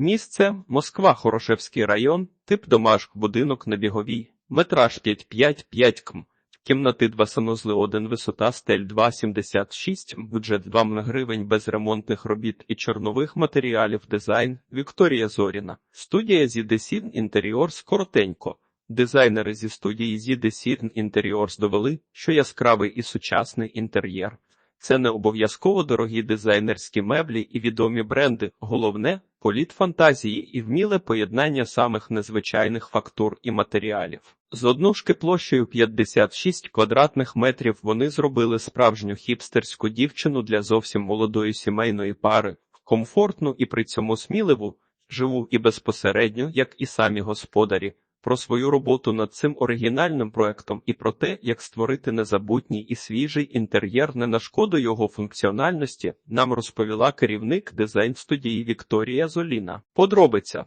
Місце Москва, Хорошевський район, тип домашк, будинок на біговій, метраж 5,5-5 км. Кімнати 2 санузли 1, висота стель 2,76, бюджет 2 мн гривень без ремонтних робіт і чорнових матеріалів, дизайн Вікторія Зоріна. Студія Зідесін Інтеріорс коротенько. Дизайнери зі студії Зідесін Інтеріорс довели, що яскравий і сучасний інтер'єр. Це не обов'язково дорогі дизайнерські меблі і відомі бренди. Головне політ фантазії і вміле поєднання самих незвичайних фактур і матеріалів. З однушки площею 56 квадратних метрів вони зробили справжню хіпстерську дівчину для зовсім молодої сімейної пари, комфортну і при цьому сміливу, живу і безпосередньо, як і самі господарі. Про свою роботу над цим оригінальним проектом і про те, як створити незабутній і свіжий інтер'єр не на шкоду його функціональності, нам розповіла керівник дизайн-студії Вікторія Золіна. Подробиця.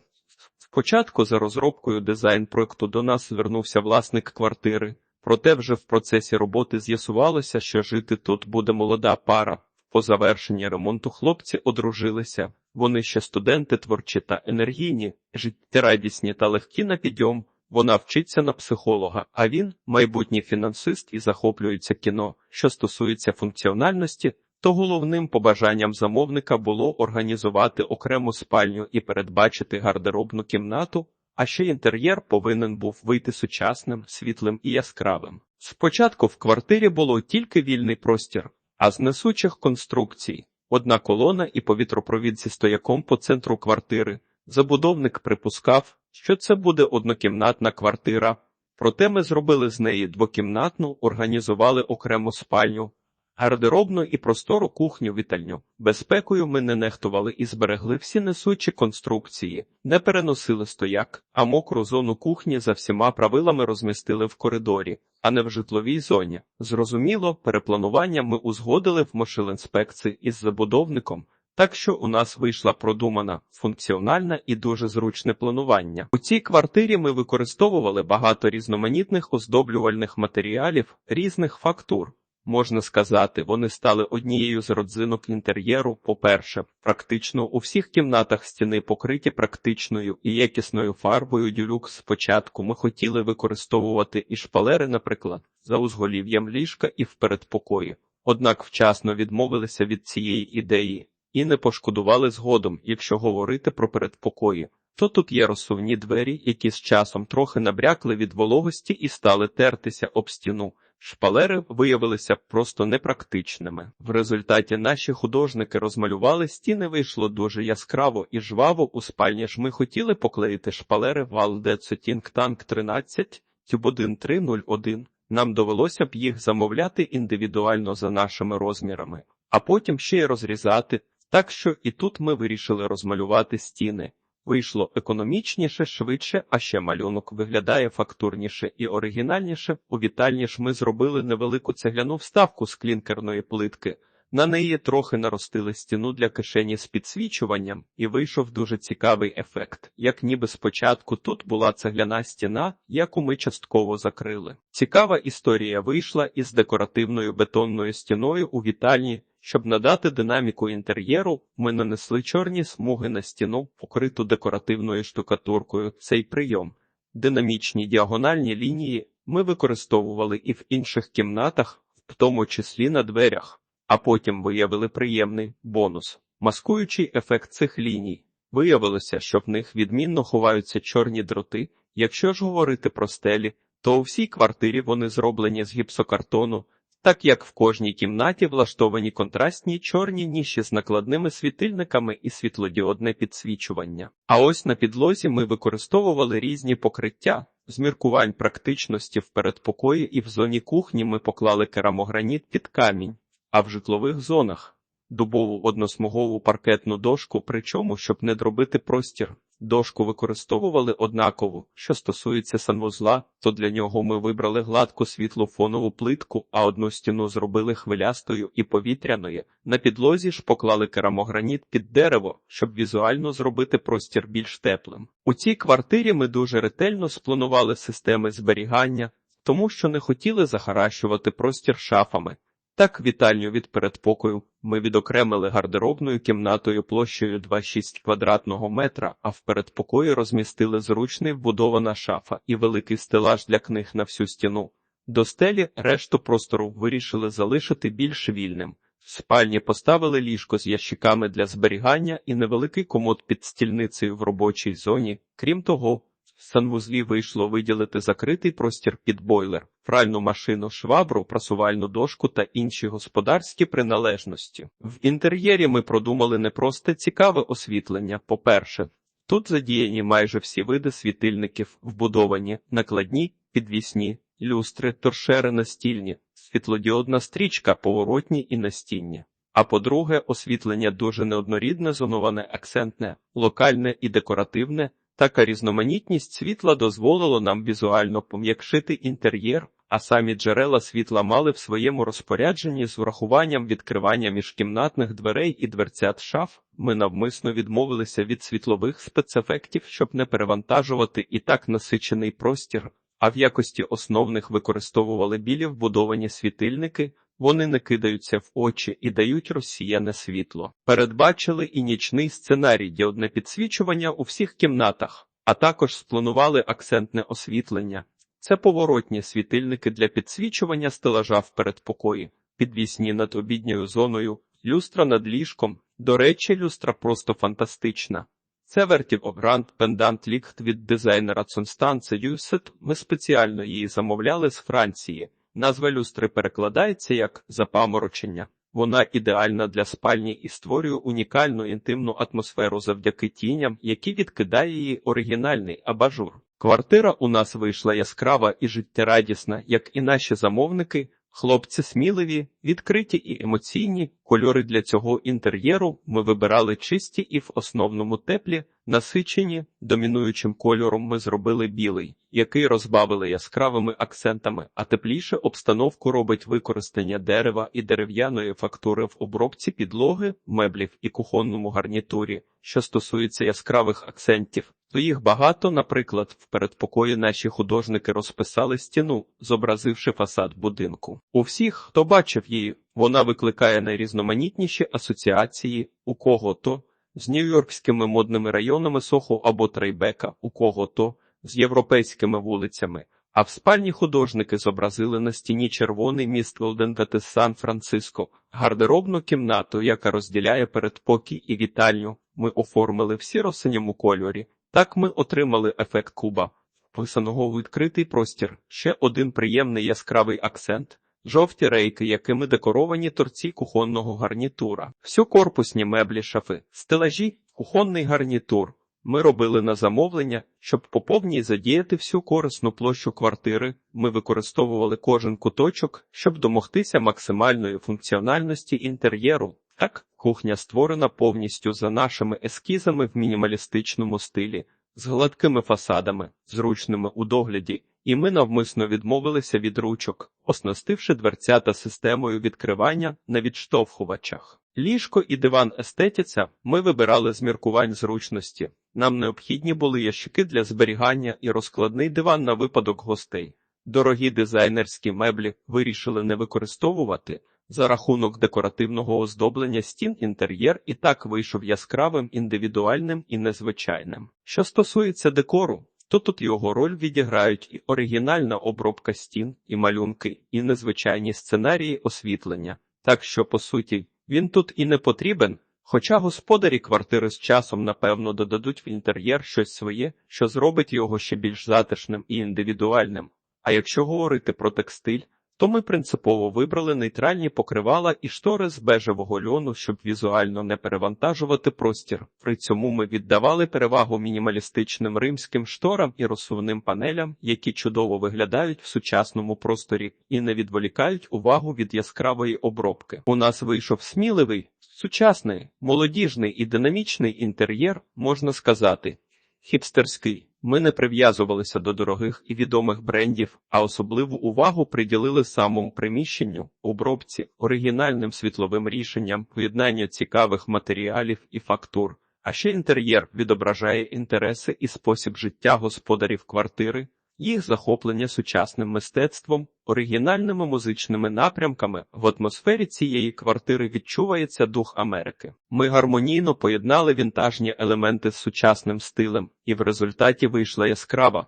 Спочатку за розробкою дизайн-проекту до нас звернувся власник квартири, проте вже в процесі роботи з'ясувалося, що жити тут буде молода пара. По завершенні ремонту хлопці одружилися. Вони ще студенти творчі та енергійні, життєрадісні та легкі на підйом. Вона вчиться на психолога, а він майбутній фінансист і захоплюється кіно. Що стосується функціональності, то головним побажанням замовника було організувати окрему спальню і передбачити гардеробну кімнату, а ще інтер'єр повинен був вийти сучасним, світлим і яскравим. Спочатку в квартирі було тільки вільний простір, а з несучих конструкцій одна колона і повітропровід зі стояком по центру квартири. Забудовник припускав, що це буде однокімнатна квартира, проте ми зробили з неї двокімнатну, організували окрему спальню, гардеробну і простору кухню вітальню. Безпекою ми не нехтували і зберегли всі несучі конструкції, не переносили стояк, а мокру зону кухні за всіма правилами розмістили в коридорі, а не в житловій зоні. Зрозуміло, перепланування ми узгодили в мошилінспекції із забудовником. Так що у нас вийшла продумана, функціональна і дуже зручне планування. У цій квартирі ми використовували багато різноманітних оздоблювальних матеріалів різних фактур. Можна сказати, вони стали однією з родзинок інтер'єру. По-перше, практично у всіх кімнатах стіни покриті практичною і якісною фарбою дюлюкс. Спочатку ми хотіли використовувати і шпалери, наприклад, за узголів'ям ліжка і в передпокої. Однак вчасно відмовилися від цієї ідеї і не пошкодували згодом, якщо говорити про передпокої. То тут є розсувні двері, які з часом трохи набрякли від вологості і стали тертися об стіну. Шпалери виявилися просто непрактичними. В результаті наші художники розмалювали стіни, вийшло дуже яскраво і жваво. У спальні ж ми хотіли поклеїти шпалери Валдецотінг Танк 13 Тюб 301. Нам довелося б їх замовляти індивідуально за нашими розмірами, а потім ще й розрізати. Так що і тут ми вирішили розмалювати стіни. Вийшло економічніше, швидше, а ще малюнок виглядає фактурніше і оригінальніше. У вітальні ж ми зробили невелику цегляну вставку з клінкерної плитки. На неї трохи наростили стіну для кишені з підсвічуванням, і вийшов дуже цікавий ефект, як ніби спочатку тут була цегляна стіна, яку ми частково закрили. Цікава історія вийшла із декоративною бетонною стіною у вітальні. Щоб надати динаміку інтер'єру, ми нанесли чорні смуги на стіну, покриту декоративною штукатуркою. Цей прийом. Динамічні діагональні лінії ми використовували і в інших кімнатах, в тому числі на дверях, а потім виявили приємний бонус. Маскуючий ефект цих ліній. Виявилося, що в них відмінно ховаються чорні дроти. Якщо ж говорити про стелі, то у всій квартирі вони зроблені з гіпсокартону так як в кожній кімнаті влаштовані контрастні чорні ніші з накладними світильниками і світлодіодне підсвічування. А ось на підлозі ми використовували різні покриття. З міркувань практичності в передпокої і в зоні кухні ми поклали керамограніт під камінь, а в житлових зонах дубову односмугову паркетну дошку, причому, щоб не дробити простір. Дошку використовували однаково. Що стосується санвузла, то для нього ми вибрали гладку світлофонову плитку, а одну стіну зробили хвилястою і повітряною. На підлозі ж поклали керамограніт під дерево, щоб візуально зробити простір більш теплим. У цій квартирі ми дуже ретельно спланували системи зберігання, тому що не хотіли захаращувати простір шафами. Так, вітальню від передпокою ми відокремили гардеробною кімнатою площею 2,6 квадратного метра, а в передпокої розмістили зручний вбудована шафа і великий стелаж для книг на всю стіну. До стелі решту простору вирішили залишити більш вільним. В спальні поставили ліжко з ящиками для зберігання і невеликий комод під стільницею в робочій зоні. Крім того, в санвузлі вийшло виділити закритий простір під бойлер, пральну машину, швабру, прасувальну дошку та інші господарські приналежності. В інтер'єрі ми продумали не просто цікаве освітлення. По-перше, тут задіяні майже всі види світильників, вбудовані, накладні, підвісні, люстри, торшери настільні, світлодіодна стрічка, поворотні і настінні. А по-друге, освітлення дуже неоднорідне, зоноване, акцентне, локальне і декоративне. Така різноманітність світла дозволило нам візуально пом'якшити інтер'єр, а самі джерела світла мали в своєму розпорядженні з урахуванням відкривання міжкімнатних дверей і дверцят шаф. Ми навмисно відмовилися від світлових спецефектів, щоб не перевантажувати і так насичений простір, а в якості основних використовували білі вбудовані світильники. Вони не кидаються в очі і дають розсіяне світло. Передбачили і нічний сценарій діодне підсвічування у всіх кімнатах, а також спланували акцентне освітлення. Це поворотні світильники для підсвічування стелажа в передпокої, підвісні над обідньою зоною, люстра над ліжком. До речі, люстра просто фантастична. Це вертів обрант пендант ліхт від дизайнера Цонстанце Юсет. Ми спеціально її замовляли з Франції. Назва люстри перекладається як запаморочення. Вона ідеальна для спальні і створює унікальну інтимну атмосферу завдяки тіням, які відкидає її оригінальний абажур. Квартира у нас вийшла яскрава і життєрадісна, як і наші замовники. Хлопці сміливі, відкриті і емоційні. Кольори для цього інтер'єру ми вибирали чисті і в основному теплі, насичені. Домінуючим кольором ми зробили білий, який розбавили яскравими акцентами, а тепліше обстановку робить використання дерева і дерев'яної фактури в обробці підлоги, меблів і кухонному гарнітурі. Що стосується яскравих акцентів, то їх багато, наприклад, в передпокої наші художники розписали стіну, зобразивши фасад будинку. У всіх, хто бачив її, вона викликає найрізноманітніші асоціації, у кого то з нью-йоркськими модними районами Сохо або Трейбека, у кого то з європейськими вулицями. А в спальні художники зобразили на стіні червоний міст Голденвете Сан-Франциско, гардеробну кімнату, яка розділяє передпокій і вітальню. Ми оформили в сіро-синьому кольорі. Так ми отримали ефект куба, вписаного у відкритий простір, ще один приємний яскравий акцент, жовті рейки, якими декоровані торці кухонного гарнітура, всьокорпусні меблі шафи, стелажі, кухонний гарнітур. Ми робили на замовлення, щоб по повній задіяти всю корисну площу квартири. Ми використовували кожен куточок, щоб домогтися максимальної функціональності інтер'єру. Так, кухня створена повністю за нашими ескізами в мінімалістичному стилі, з гладкими фасадами, зручними у догляді, і ми навмисно відмовилися від ручок, оснастивши дверцята системою відкривання на відштовхувачах. Ліжко і диван естетіця ми вибирали з міркувань зручності. Нам необхідні були ящики для зберігання і розкладний диван на випадок гостей. Дорогі дизайнерські меблі вирішили не використовувати. За рахунок декоративного оздоблення стін інтер'єр і так вийшов яскравим, індивідуальним і незвичайним. Що стосується декору, то тут його роль відіграють і оригінальна обробка стін, і малюнки, і незвичайні сценарії освітлення. Так що, по суті, він тут і не потрібен. Хоча господарі квартири з часом, напевно, додадуть в інтер'єр щось своє, що зробить його ще більш затишним і індивідуальним. А якщо говорити про текстиль, то ми принципово вибрали нейтральні покривала і штори з бежевого льону, щоб візуально не перевантажувати простір. При цьому ми віддавали перевагу мінімалістичним римським шторам і розсувним панелям, які чудово виглядають в сучасному просторі і не відволікають увагу від яскравої обробки. У нас вийшов сміливий, сучасний, молодіжний і динамічний інтер'єр, можна сказати, хіпстерський. Ми не прив'язувалися до дорогих і відомих брендів, а особливу увагу приділили самому приміщенню, обробці, оригінальним світловим рішенням, поєднання цікавих матеріалів і фактур. А ще інтер'єр відображає інтереси і спосіб життя господарів квартири. Їх захоплення сучасним мистецтвом, оригінальними музичними напрямками в атмосфері цієї квартири відчувається дух Америки. Ми гармонійно поєднали вінтажні елементи з сучасним стилем, і в результаті вийшла яскрава,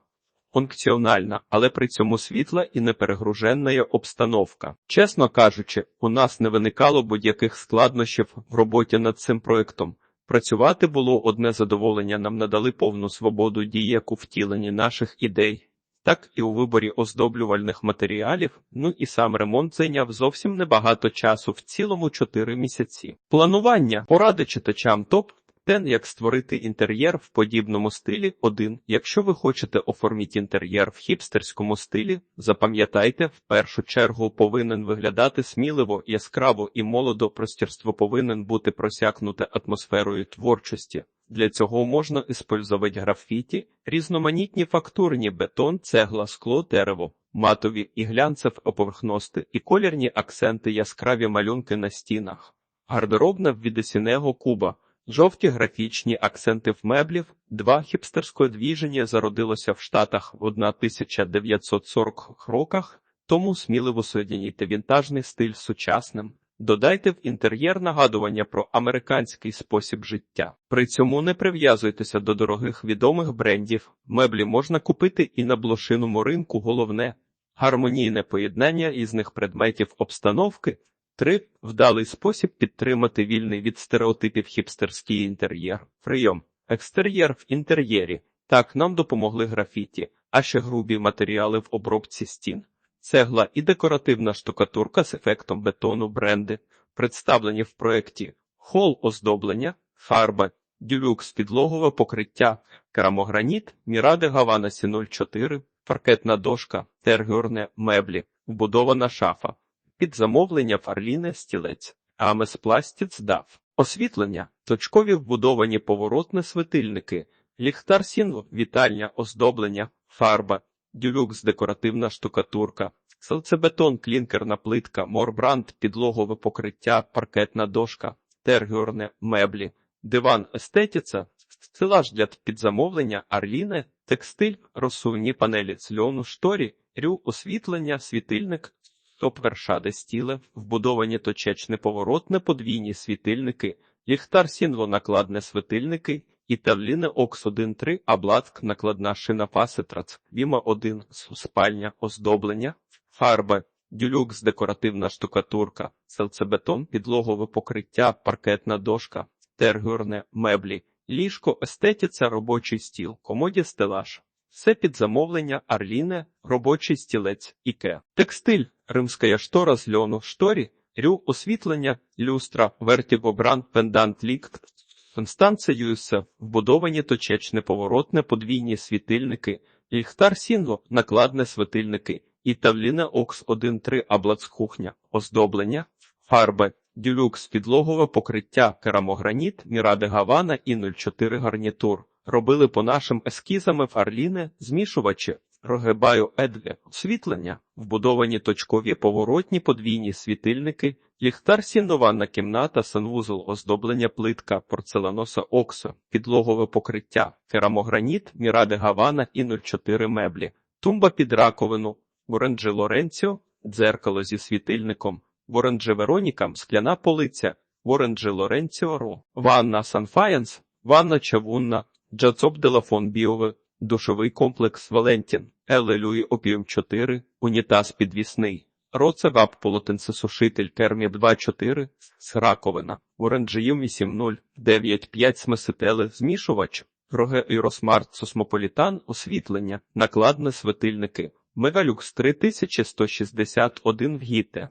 функціональна, але при цьому світла і неперегруженна обстановка. Чесно кажучи, у нас не виникало будь-яких складнощів в роботі над цим проектом. Працювати було одне задоволення, нам надали повну свободу дії як у втіленні наших ідей, так і у виборі оздоблювальних матеріалів, ну і сам ремонт зайняв зовсім небагато часу, в цілому 4 місяці. Планування поради читачам топ. Тен, як створити інтер'єр в подібному стилі. 1. Якщо ви хочете оформити інтер'єр в хіпстерському стилі, запам'ятайте, в першу чергу повинен виглядати сміливо, яскраво і молодо. Простірство повинен бути просякнуте атмосферою творчості. Для цього можна использувати графіті, різноманітні фактурні бетон, цегла, скло, дерево, матові і глянцев оповерхності і колірні акценти, яскраві малюнки на стінах. Гардеробна в відесінего куба. Жовті графічні акценти в меблів, два хіпстерське двіження зародилося в Штатах в 1940 роках, тому сміливо соєдінійте вінтажний стиль сучасним. Додайте в інтер'єр нагадування про американський спосіб життя. При цьому не прив'язуйтеся до дорогих відомих брендів. Меблі можна купити і на блошиному ринку. Головне гармонійне поєднання із них предметів обстановки. 3. Вдалий спосіб підтримати вільний від стереотипів хіпстерський інтер'єр. Прийом. Екстер'єр в інтер'єрі. Так нам допомогли графіті, а ще грубі матеріали в обробці стін. Цегла і декоративна штукатурка з ефектом бетону бренди, представлені в проєкті хол оздоблення, фарба, дюлюкс підлогове покриття, керамограніт, міради Гавана Сі 04, паркетна дошка, тергюрне меблі, вбудована шафа. Під замовлення фарліне стілець, амес пластіц дав. Освітлення, точкові вбудовані поворотні светильники, ліхтар сінво, вітальня, оздоблення, фарба, дюлюкс декоративна штукатурка, селцебетон, клінкерна плитка, морбранд, підлогове покриття, паркетна дошка, тергюрне, меблі, диван естетіця, стелаж для підзамовлення, арліне, текстиль, розсувні панелі з льону, шторі, рю, освітлення, світильник, Топ-вершади стіле, вбудовані точечне поворотне подвійні світильники, ліхтар сінво накладне світильники, і окс 1.3, аблатк накладна шина пасетрац, віма 1, спальня, оздоблення, фарба, дюлюкс декоративна штукатурка, селцебетон, підлогове покриття, паркетна дошка, тергюрне, меблі, ліжко, естетіця, робочий стіл, комоді стелаж. Все під замовлення Арліне, робочий стілець, іке. Текстиль, римська штора з льону, шторі, рю, освітлення, люстра, вертіго, бранд, пендант, лікт, Констанце Юсе, вбудовані точечне поворотне подвійні світильники, ліхтар сінво, накладне світильники, і тавліне окс 1.3 аблац кухня, оздоблення, фарби, дюлюкс, підлогове покриття, керамограніт, міради Гавана і 04 гарнітур. Робили по нашим ескізами в Арліне, змішувачі, Рогебаю Едлі, освітлення, вбудовані точкові поворотні подвійні світильники, ліхтар сінованна кімната, санвузол, оздоблення плитка, порцеланоса оксо, підлогове покриття, керамограніт, міради Гавана і 04 меблі, тумба під раковину, Воранджі Лоренціо, дзеркало зі світильником, Воранджі Веронікам, скляна полиця, Воранджі Лоренціо Ро, ванна Санфаєнс, ванна чавунна, Джацоп Делафон Біове, душовий комплекс Валентін, Елелюї Опіум 4, унітаз підвісний, Роцевап полотенцесушитель Кермі 2.4, Раковина, Оранжеїв 8.0, 9.5 смесителе, змішувач, Роге Іросмарт Сосмополітан, освітлення, накладне светильники, Мегалюкс 3161 в гіте.